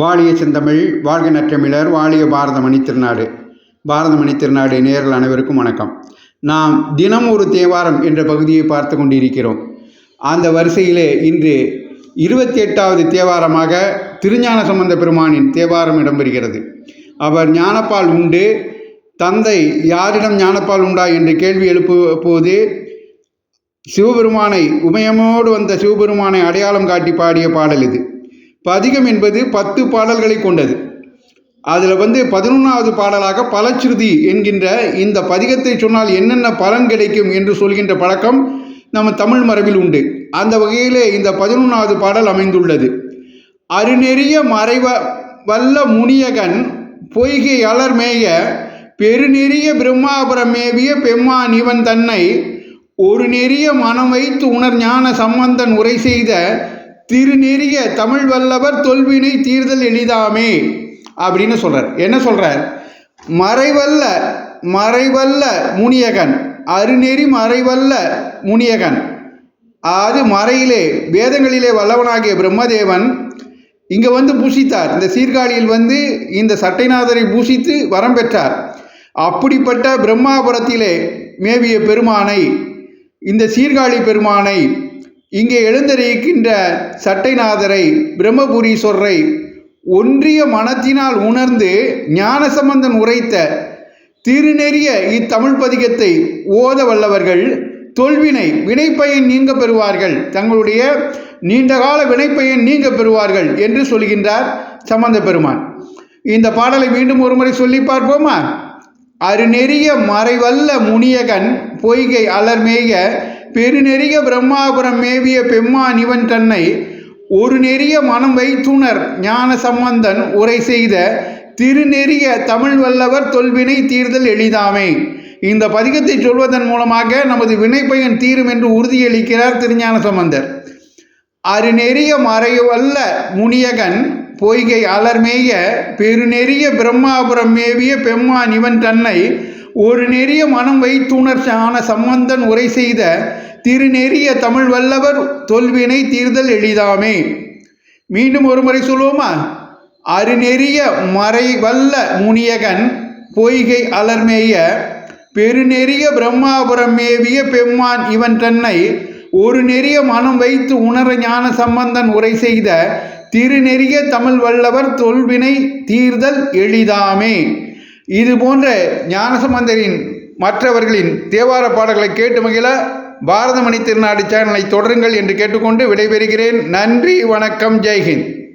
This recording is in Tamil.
வாழிய செந்தமிழ் வாழ்க நற்றமிழர் வாழிய பாரதமணி திருநாடு. பாரதமணி திருநாடு நேரில் அனைவருக்கும் வணக்கம். நாம் தினம் ஒரு தேவாரம் என்ற பகுதியை பார்த்து கொண்டிருக்கிறோம். அந்த வரிசையிலே இன்று இருபத்தி எட்டாவது தேவாரமாக திருஞான சம்பந்த பெருமானின் தேவாரம் இடம்பெறுகிறது. அவர் ஞானப்பால் உண்டு. தந்தை யாரிடம் ஞானப்பால் உண்டா என்று கேள்வி எழுப்பும்போது சிவபெருமானை உமயமோடு வந்த சிவபெருமானை அடையாளம் காட்டி பாடிய பாடல் இது. பதிகம் என்பது பத்து பாடல்களை கொண்டது. அதில் வந்து பதினொன்றாவது பாடலாக பலச்சுருதி என்கின்ற இந்த பதிகத்தை சொன்னால் என்னென்ன பலன் கிடைக்கும் என்று சொல்கின்ற பழக்கம் நம்ம தமிழ் மரபில் உண்டு. அந்த வகையிலே இந்த பதினொன்றாவது பாடல் அமைந்துள்ளது. அருநெறிய மறைவ வல்ல முனியகன் பொய்கை அலர்மேய பெருநெறிய பிரம்மாபுரம் மேவிய பெம்மா நிவன் தன்னை ஒரு நெறிய மனம் வைத்து உணர் ஞான சம்பந்தன் உரை செய்த திருநெறிய தமிழ் வல்லவர் தொல்வினை தீர்தல் எளிதாமே அப்படின்னு சொல்றார். என்ன சொல்றார்? மறைவல்ல மறைவல்ல முனியகன் அருநெறி மறைவல்ல முனியகன். அது மறையிலே வேதங்களிலே வல்லவனாகிய பிரம்மதேவன் இங்கே வந்து பூசித்தார். இந்த சீர்காழியில் வந்து இந்த சட்டைநாதரை பூசித்து வரம் பெற்றார். அப்படிப்பட்ட பிரம்மாபுரத்திலே மேவிய பெருமானை இந்த சீர்காழி பெருமானை இங்கே எழுந்தறிக்கின்ற சட்டைநாதரை பிரம்மபுரீஸ்வரரை ஒன்றிய மனத்தினால் உணர்ந்து ஞானசம்பந்தன் உரைத்த திருநெறிய இத்தமிழ் பதிகத்தை ஓத வல்லவர்கள் தொல்வினை வினைப்பயன் நீங்க பெறுவார்கள் தங்களுடைய நீண்டகால வினைப்பயன் நீங்க பெறுவார்கள் என்று சொல்கின்றார் சம்பந்த பெருமான். இந்த பாடலை மீண்டும் ஒருமுறை சொல்லி பார்ப்போமா? அருநெறிய மறைவல்ல முனியகன் பொய்கை அலர்மேய பெருநெறிய பிரம்மாபுரம் மேவிய பெம்மான் இவன் தன்னை ஒரு நெறிய மனம் வைத்துணர் ஞான சம்பந்தன் உரை செய்த திருநெறிய தமிழ் வல்லவர் தொல்வினை தீர்தல் எளிதாமே. இந்த பதிகத்தை சொல்வதன் மூலமாக நமது வினைப்பயன் தீரும் என்று உறுதியளிக்கிறார் திருஞான சம்பந்தர். அருநெறிய மறைவல்ல முனியகன் பொய்கை அலர்மேய பெருநெறிய பிரம்மாபுரம் மேவிய பெம்மான் இவன் தன்னை ஒரு நெறிய மனம் வைத்துணர் ஞான சம்பந்தன் உரை செய்த திருநெறிய தமிழ் வல்லவர் தொல்வினை தீர்தல் எளிதாமே. மீண்டும் ஒரு முறை சொல்லுவோமா? அருநெறிய மறை வல்ல முனியகன் பொய்கை அலர்மேய பெருநெறிய பிரம்மாபுரம் மேவிய பெம்மான் இவன் தன்னை ஒரு நெறிய மனம் வைத்து உணர ஞான சம்பந்தன் உரை செய்த திருநெறிய தமிழ் வல்லவர் தொல்வினை தீர்தல் எளிதாமே. இது போன்ற ஞானசம்பந்தரின் மற்றவர்களின் தேவார பாடல்களை கேட்டு மகிழ பாரதமணி திருநாடு சேனலை தொடருங்கள் என்று கேட்டுக்கொண்டு விடைபெறுகிறேன். நன்றி வணக்கம் ஜெய்ஹிந்த்.